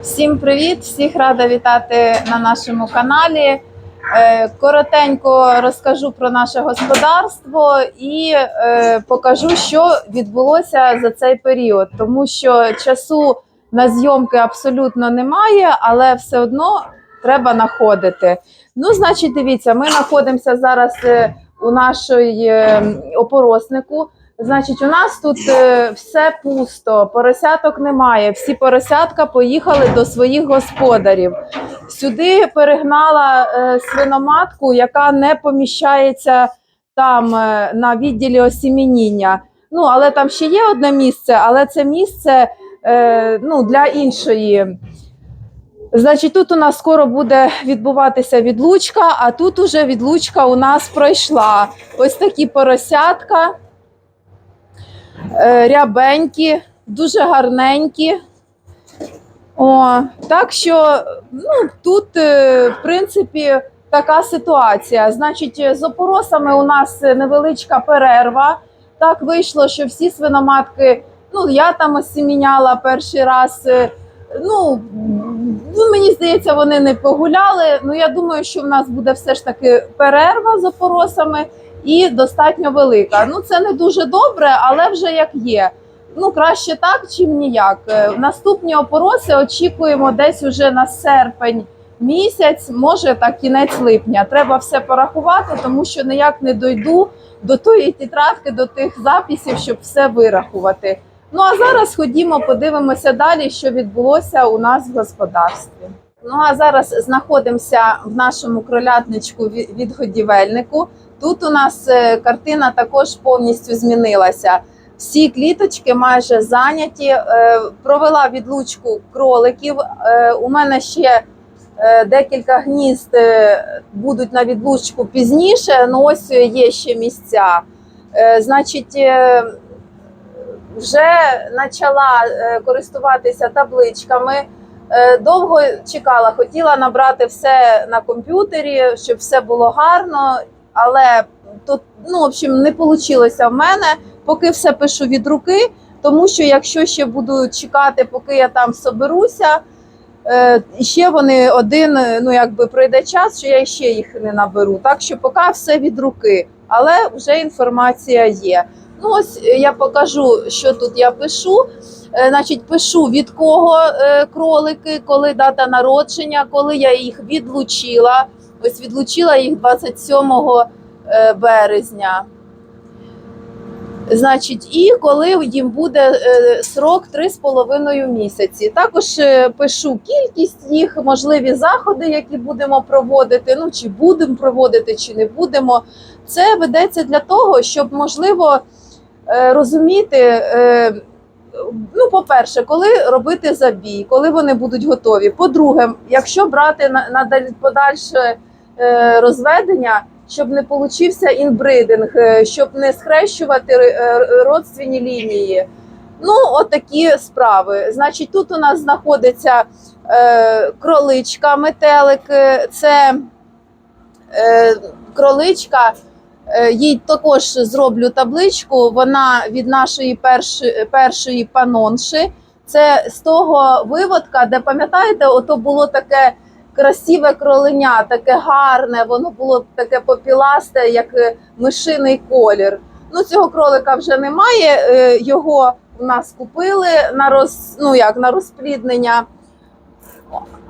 Всім привіт! Всіх рада вітати на нашому каналі. Е, Коротенько розкажу про наше господарство і е, покажу, що відбулося за цей період, тому що часу на зйомки абсолютно немає, але все одно треба знаходити. Ну, значить, дивіться, ми знаходимося зараз е, у нашій опороснику. Значить, у нас тут е, все пусто, поросяток немає. Всі поросятка поїхали до своїх господарів. Сюди перегнала е, свиноматку, яка не поміщається там е, на відділі осімініння. Ну, але там ще є одне місце, але це місце е, ну, для іншої. Значить, тут у нас скоро буде відбуватися відлучка, а тут уже відлучка у нас пройшла. Ось такі поросятка рябенькі, дуже гарненькі. О, так що ну, тут, е, в принципі, така ситуація. Значить, е, з опоросами у нас невеличка перерва. Так вийшло, що всі свиноматки, ну, я там осіміняла перший раз. е, Ну, ну, мені здається, вони не погуляли. Ну, я думаю, що в нас буде все ж таки перерва з опоросами і достатньо велика. Ну, це не дуже добре, але вже як є. Ну, краще так, чим ніяк. Е, Наступні опороси очікуємо десь уже на серпень місяць, може так кінець липня. Треба все порахувати, тому що ніяк не дойду до тої тетрадки, до тих записів, щоб все вирахувати. Ну а зараз ходімо, подивимося далі, що відбулося у нас в господарстві. Ну а зараз знаходимося в нашому кролятничку ві- відгодівельнику. Тут у нас е, картина також повністю змінилася. Всі кліточки майже зайняті. Е, Провела відлучку кроликів. Е, У мене ще декілька гнізд будуть на відлучку пізніше. Ну ось є ще місця. Значить, вже почала користуватися табличками. Довго чекала, хотіла набрати все на комп'ютері, щоб все було гарно, але тут, ну, в общем, не вийшло в мене, поки все пишу від руки, тому що якщо ще буду чекати, поки я там соберуся, е, ще вони один, е, ну якби пройде час, що я ще їх не наберу. Так що поки все від руки, але вже інформація є. Ну, ось е, я покажу, що тут я пишу. Значить, пишу від кого кролики, коли дата народження, коли я їх відлучила. Ось відлучила їх 27 е, березня. Значить, і коли їм буде е, срок 3,5 місяці. Також е, пишу кількість їх, можливі заходи, які будемо проводити. Ну чи будемо проводити, чи не будемо. Це ведеться для того, щоб можливо розуміти. Ну, по-перше, коли робити забій, коли вони будуть готові. По-друге, якщо брати на, подальше розведення, щоб не получився інбридинг, е, щоб не схрещувати е, родственні лінії. Ну, отакі справи. Значить, тут у нас знаходиться е, кроличка, метелик, е, це е, кроличка. Е, Їй також зроблю табличку. Вона від нашої першої, першої панонши. Це з того виводка, де пам'ятаєте, ото було таке красиве кроленя, таке гарне, воно було таке попіласте, як е, мишиний колір. Ну, цього кролика вже немає. е, Його у нас купили на роз, ну, як, на розпліднення.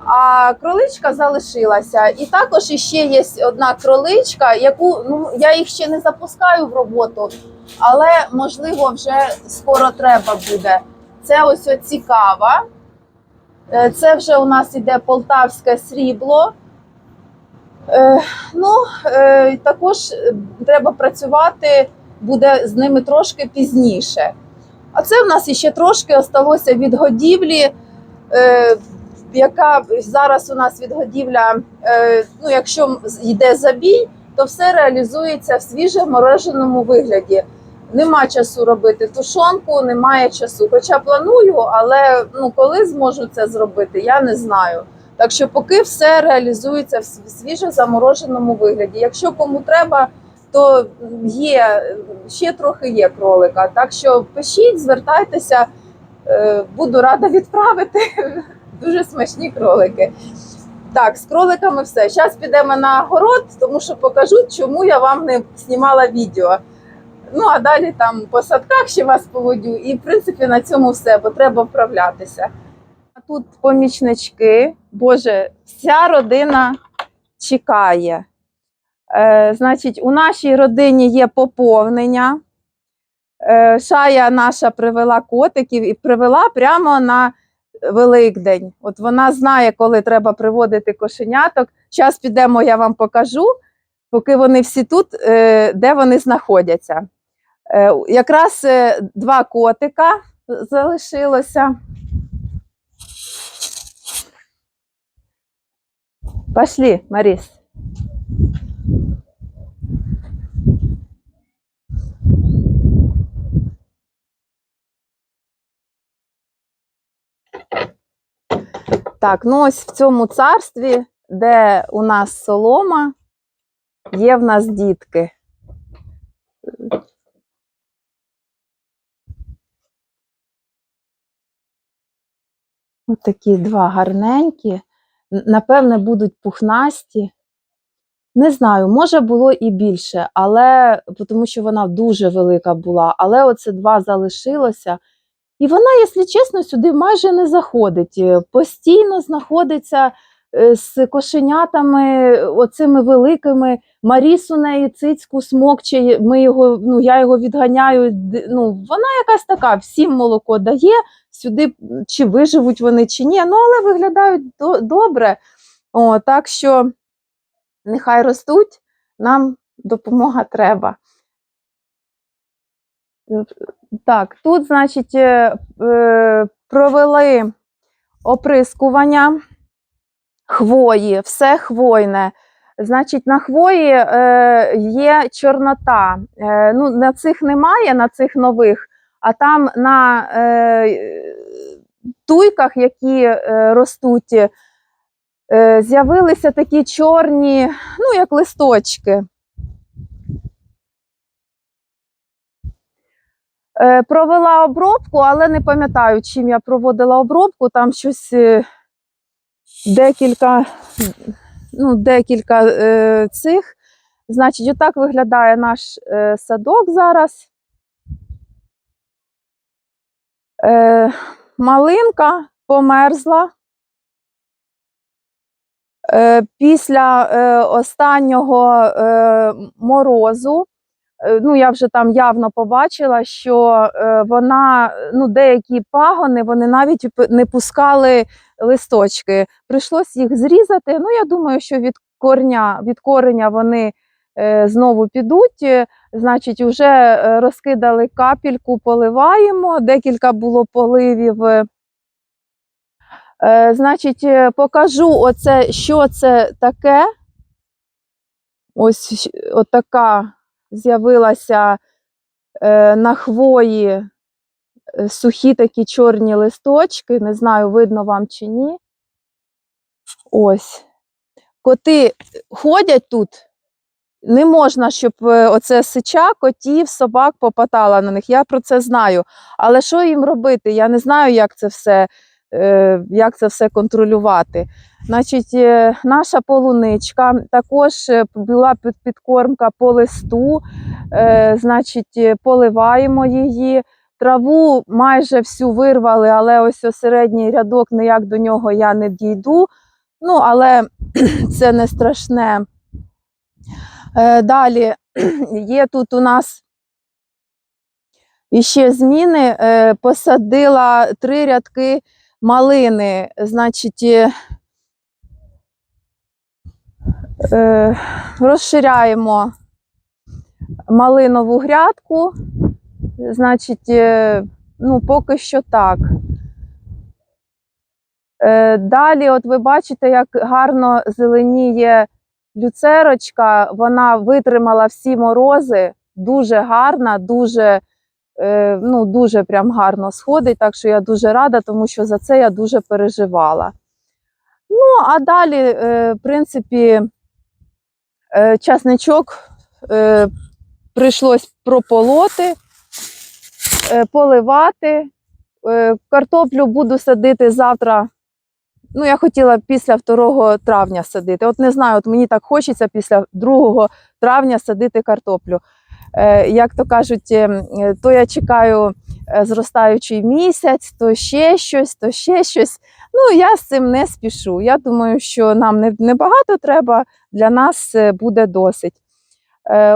А кроличка залишилася. І також іще є одна кроличка, яку ну я їх ще не запускаю в роботу, але можливо вже скоро треба буде. Це ось цікава. Е, Це вже у нас іде полтавське срібло. Е, Ну, е, також треба працювати буде з ними трошки пізніше. А це в нас іще трошки осталося від годівлі. Яка зараз у нас відгодівля, ну якщо йде забій, то все реалізується в свіжомороженому вигляді. Нема часу робити тушонку, немає часу. Хоча планую, але ну коли зможу це зробити, я не знаю. Так що поки все реалізується в свіжо замороженому вигляді. Якщо кому треба, то є ще трохи є кролика. Так що пишіть, звертайтеся, е, буду рада відправити Дуже смачні кролики. Так, з кроликами все. Зараз підемо на город, тому що покажу, чому я вам не знімала відео. Ну, а далі там по садках ще вас поводю. І, в принципі, на цьому все, бо треба вправлятися. А тут помічнички. Боже, вся родина чекає. Е, значить, у нашій родині є поповнення. Е, Шая наша привела котиків і привела прямо на Великдень. От вона знає, коли треба приводити кошеняток. Зараз підемо, я вам покажу, поки вони всі тут, е, де вони знаходяться. Е, Якраз е, два котика залишилося. Пошли, Маріс. Так, ну ось в цьому царстві, де у нас солома, є в нас дітки. Ось От два гарненькі. Напевне, будуть пухнасті. Не знаю, може було і більше, але тому що вона дуже велика була. Але оце два залишилося. І вона, якщо чесно, сюди майже не заходить. Постійно знаходиться з кошенятами, оцими великими. Маріс у неї цицьку смокче. Ми його, ну, я його відганяю. Ну, вона якась така, всім молоко дає. Сюди чи виживуть вони, чи ні. Ну, але виглядають до- добре. О, так що нехай ростуть, нам допомога треба. Е, Так, тут, значить, е, е, провели оприскування хвої, все хвойне. Значить, на хвої е, є чорнота. Е, ну, на цих немає, на цих нових, а там на е, туйках, які е, ростуть, е, з'явилися такі чорні, ну, як листочки. Е, Провела обробку, але не пам'ятаю, чим я проводила обробку. Там щось е, декілька, ну, декілька е, цих. Значить, отак виглядає наш е, садок зараз. Е, малинка померзла. Е, після е, останнього е, морозу ну я вже там явно побачила, що е, вона, ну, деякі пагони, вони навіть не пускали листочки. Прийшлось їх зрізати. Ну, я думаю, що від корня, від кореня вони е, знову підуть. Е, Значить, вже е, розкидали капельку, поливаємо. Декілька було поливів. Е, значить, е, покажу оце, що це таке. Ось отака з'явилася е, на хвої е, сухі такі чорні листочки. Не знаю, видно вам чи ні. Ось. Коти ходять тут. Не можна, щоб е, оце сича, котів, собак попадала на них. Я про це знаю. Але що їм робити? Я не знаю, як це все, як це все контролювати. Значить, е, наша полуничка також е, була підкормка по листу. Е, значить, е, поливаємо її. Траву майже всю вирвали, але ось середній рядок ніяк до нього я не дійду. Ну, але це не страшне. Е, Далі є тут у нас іще зміни. Е, Посадила три рядки малини. Значить, е, розширяємо малинову грядку. Значить, е, ну, поки що так. Е, Далі, от ви бачите, як гарно зеленіє люцерочка. Вона витримала всі морози, дуже гарна, дуже, ну, дуже прям гарно сходить. Так що я дуже рада, тому що за це я дуже переживала. Ну, а далі, е, в принципі, е, часничок е, прийшлось прополоти, е, поливати. Е, Картоплю буду садити завтра Ну, я хотіла після 2 травня садити. От не знаю, от мені так хочеться після 2 травня садити картоплю. Е, як то кажуть, е, е, то я чекаю зростаючий місяць, то ще щось, то ще щось. Ну, я з цим не спішу. Я думаю, що нам не, не треба, для нас буде досить.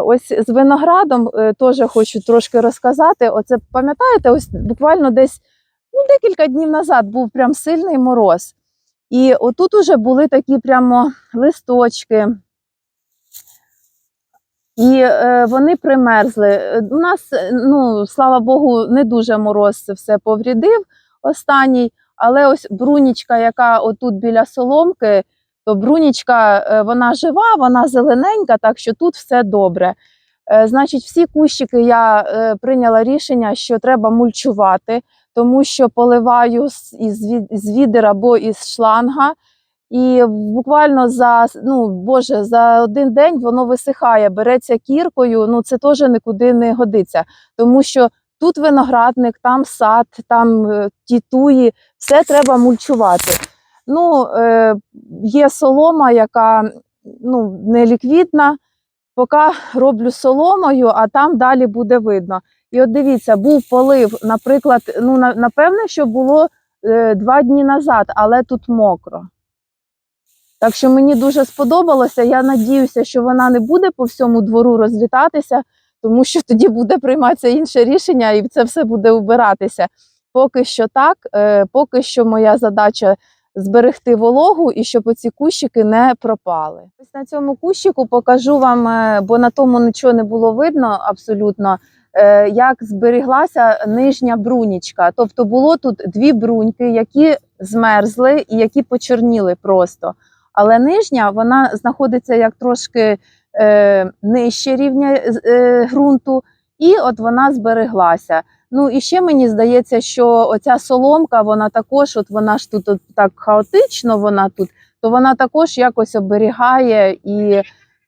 Ось з виноградом теж хочу трошки розказати. Оце пам'ятаєте, ось буквально десь ну, декілька днів назад був прям сильний мороз. І отут уже були такі прямо листочки. І е, вони примерзли. У нас, ну, слава Богу, не дуже мороз все поврідив останній, але ось брунічка, яка отут біля соломки, то брунічка, е, вона жива, вона зелененька, так що тут все добре. Е, Значить, всі кущики я прийняла рішення, що треба мульчувати, тому що поливаю з відер або із шланга. І буквально за ну боже, за один день воно висихає, береться кіркою. Ну це теж нікуди не годиться, тому що тут виноградник, там сад, там е, ті туї, все треба мульчувати. Ну, е, є солома, яка ну, не ліквідна. Поки роблю соломою, а там далі буде видно. І от дивіться, був полив, наприклад, ну напевне, що було е, два дні назад, але тут мокро. Так що мені дуже сподобалося. Я надіюся, що вона не буде по всьому двору розлітатися, тому що тоді буде прийматися інше рішення і це все буде убиратися. Поки що так, е, поки що моя задача зберегти вологу і щоб оці кущики не пропали. Ось на цьому кущику покажу вам, е, бо на тому нічого не було видно абсолютно. е, Як зберіглася нижня брунічка. Тобто було тут дві бруньки, які змерзли і які почорніли просто. Але нижня вона знаходиться як трошки е, нижче рівня е, ґрунту, і от вона збереглася. Ну і ще мені здається, що оця соломка, вона також, от вона ж тут от так хаотично, вона тут, то вона також якось оберігає і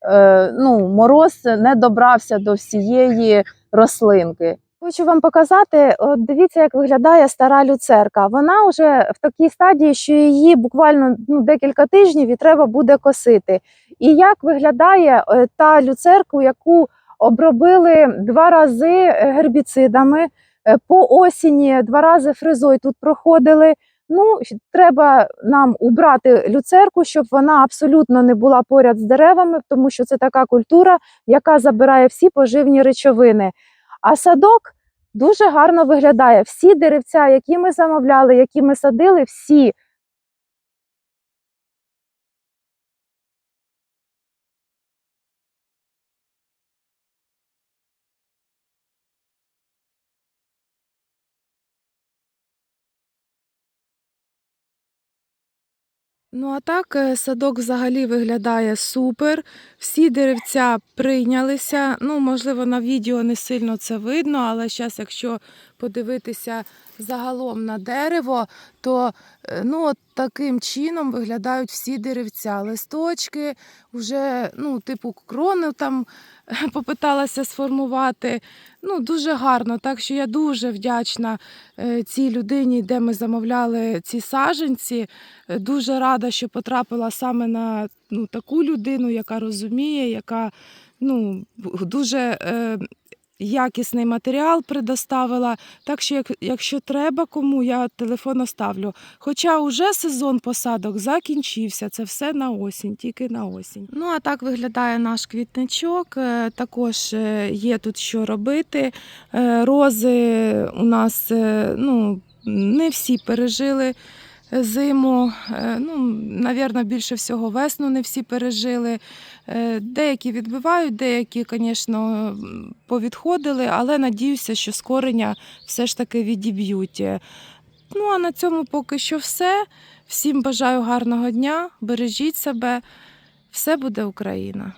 е, ну, мороз не добрався до всієї рослинки. Хочу вам показати, от дивіться, як виглядає стара люцерка. Вона вже в такій стадії, що її буквально ну, декілька тижнів і треба буде косити. І як виглядає е, та люцерку, яку обробили два рази е, гербіцидами е, по осені, два рази фрезой тут проходили. Ну, треба нам убрати люцерку, щоб вона абсолютно не була поряд з деревами, тому що це така культура, яка забирає всі поживні речовини. А садок дуже гарно виглядає. Всі деревця, які ми замовляли, які ми садили, всі Ну, а так, е, садок взагалі виглядає супер. Всі деревця прийнялися. Ну, можливо, на відео не сильно це видно, але зараз, якщо подивитися загалом на дерево, то е, ну, от таким чином виглядають всі деревця. Листочки, вже, ну, типу, крону там попиталася сформувати. Ну, дуже гарно. Так що я дуже вдячна е, цій людині, де ми замовляли ці саженці. Е, Дуже рада, що потрапила саме на ну, таку людину, яка розуміє, яка ну, дуже е, якісний матеріал предоставила. Так що, як, якщо треба кому, я телефон оставлю. Хоча вже сезон посадок закінчився, це все на осінь, тільки на осінь. Ну а так виглядає наш квітничок. Е, Також е, є тут що робити. Е, Рози у нас ну, не всі пережили зиму. Е, Ну, навірно, більше всього весну не всі пережили. Е, Деякі відбивають, деякі, звісно, повідходили, але надіюся, що з кореня все ж таки відіб'ють. Ну а на цьому поки що все. Всім бажаю гарного дня, бережіть себе. Все буде Україна.